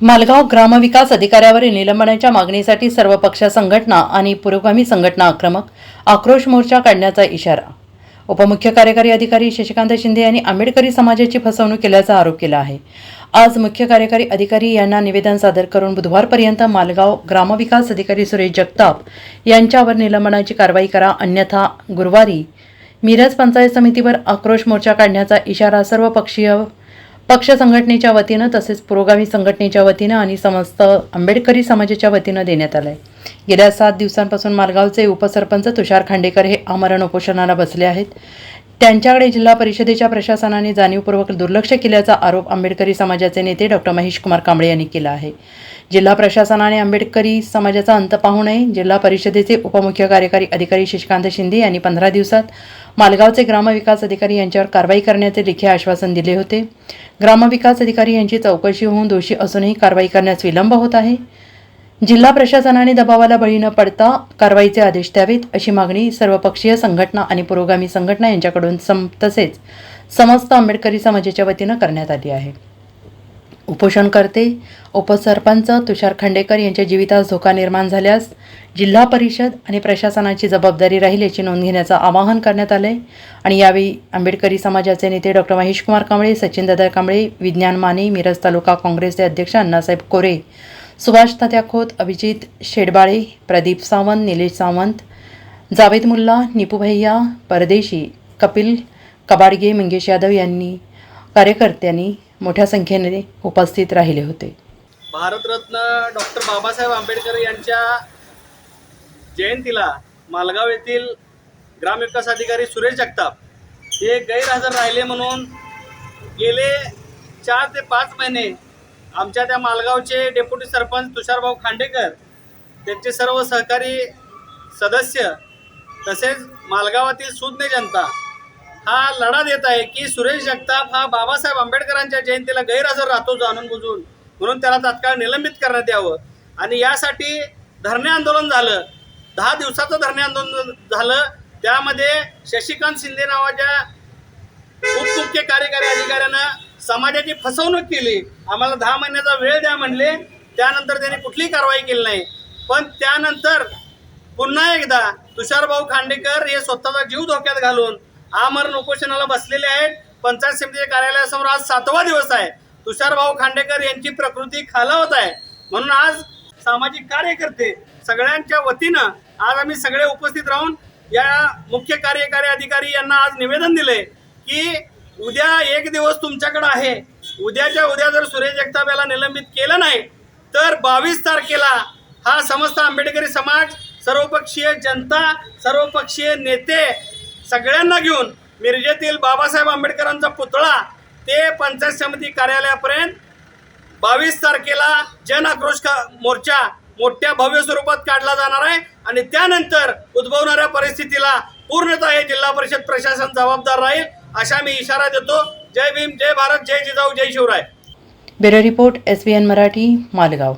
मालगाव ग्रामविकास अधिकाऱ्यावरील निलंबनाच्या मागणीसाठी सर्व पक्ष संघटना आणि पुरोगामी संघटना आक्रमक आक्रोश मोर्चा काढण्याचा इशारा. उपमुख्य कार्यकारी अधिकारी शशिकांत शिंदे यांनी आंबेडकरी समाजाची फसवणूक केल्याचा आरोप केला आहे. आज मुख्य कार्यकारी अधिकारी यांना निवेदन सादर करून बुधवारपर्यंत मालगाव ग्रामविकास अधिकारी सुरेश जगताप यांच्यावर निलंबनाची कारवाई करा अन्यथा गुरुवारी मिरज पंचायत समितीवर आक्रोश मोर्चा काढण्याचा इशारा सर्वपक्षीय पक्ष संघटनेच्या वतीनं तसेच पुरोगामी संघटनेच्या वतीनं आणि समस्त आंबेडकरी समाजाच्या वतीनं देण्यात आलाय. गेल्या सात दिवसांपासून मालगावचे उपसरपंच तुषार खांडेकर हे आमरण उपोषणाला बसले आहेत. त्यांच्याकडे जिल्हा परिषदेच्या प्रशासनाने जाणीवपूर्वक दुर्लक्ष केल्याचा आरोप आंबेडकरी समाजाचे नेते डॉक्टर महेश कुमार कांबळे यांनी केला आहे. जिल्हा प्रशासनाने आंबेडकरी समाजाचा अंत पाहू नये. जिल्हा परिषदेचे उपमुख्य कार्यकारी अधिकारी शशिकांत शिंदे यांनी पंधरा दिवसात मालगावचे ग्रामविकास अधिकारी यांच्यावर कारवाई करण्याचे लेखी आश्वासन दिले होते. ग्रामविकास अधिकारी यांची चौकशी होऊन दोषी असूनही कारवाई करण्यास विलंब होत आहे. जिल्हा प्रशासनाने दबावाला बळी न पडता कारवाईचे आदेश द्यावेत अशी मागणी सर्वपक्षीय संघटना आणि पुरोगामी संघटना यांच्याकडून सम तसेच समस्त आंबेडकरी समाजाच्या वतीनं करण्यात आली आहे. उपोषणकर्ते उपसरपंच तुषार खांडेकर यांच्या जीवितास धोका निर्माण झाल्यास जिल्हा परिषद आणि प्रशासनाची जबाबदारी राहील याची नोंद घेण्याचं आवाहन करण्यात आलंय. आणि यावेळी आंबेडकरी समाजाचे नेते डॉक्टर महेश कुमार कांबळे सचिनदादा कांबळे विज्ञान माने मिरज तालुका काँग्रेसचे अध्यक्ष अण्णासाहेब कोरे सुभाष तात्या खोत अभिजित शेडबाळे प्रदीप सावंत निलेश सावंत जावेद मुल्ला निपूभैया परदेशी कपिल कबाडगे मंगेश यादव यांनी कार्यकर्त्यांनी मोठ्या संख्येने उपस्थित राहिले होते. भारतरत्न डॉक्टर बाबासाहेब आंबेडकर यांच्या जयंतीला मालगाव येथील ग्रामविकास अधिकारी सुरेश जगताप हे गैरहजर राहिले म्हणून गेले चार ते पाच महिने आमच्या त्या मालगावचे डेप्युटी सरपंच तुषारभाऊ खांडेकर त्यांचे सर्व सहकारी सदस्य तसेच मालगावातील सुज्ञ जनता हा लढा देत आहे की सुरेश जगताप हा बाबासाहेब आंबेडकरांच्या जयंतीला गैरहजर राहतो जाणून बुजून म्हणून त्याला तात्काळ निलंबित करण्यात यावं. आणि यासाठी धरणे आंदोलन झालं दहा दिवसाचं धरणे आंदोलन झालं त्यामध्ये शशिकांत शिंदे नावाच्या उपमुख्य कार्यकारी अधिकाऱ्यानं समाजाची फसवणूक केली. आम्हाला दहा महिन्याचा वेळ द्या म्हणले. त्यानंतर त्यांनी कुठलीही कारवाई केली नाही. पण त्यानंतर पुन्हा एकदा तुषारभाऊ खांडेकर हे स्वतःचा जीव धोक्यात घालून आमरण उपोषणाला बसलेले आहेत. पंचायत समितीच्या कार्यालयासमोर आज सातवा दिवस आहे. तुषारभाऊ खांडेकर यांची प्रकृती खालावत आहे. म्हणून आज सामाजिक कार्यकर्ते सगळ्यांच्या वतीनं आज आम्ही सगळे उपस्थित राहून या मुख्य कार्यकारी अधिकारी यांना आज निवेदन दिले की उद्या एक दिवस तुमच्याकडे आहे. उद्याच्या उद्या जर सुरेश जगताप याला निलंबित केलं नाही तर बावीस तारखेला हा समस्त आंबेडकरी समाज सर्वपक्षीय जनता सर्वपक्षीय नेते सगळ्यांना घेऊन मिरजेतील बाबासाहेब आंबेडकरांचा पुतळा ते पंचायत समिती कार्यालयापर्यंत बावीस तारखेला जन आक्रोश का- मोर्चा मोठ्या भव्य स्वरूपात काढला जाणार आहे आणि त्यानंतर उद्भवणाऱ्या परिस्थितीला पूर्णतः हे जिल्हा परिषद प्रशासन जबाबदार राहील. अशा मी इशारा देतो. जय भीम जय भारत जय जिजाऊ जय Shivray. Bureau report S B N Marathi Malgaon.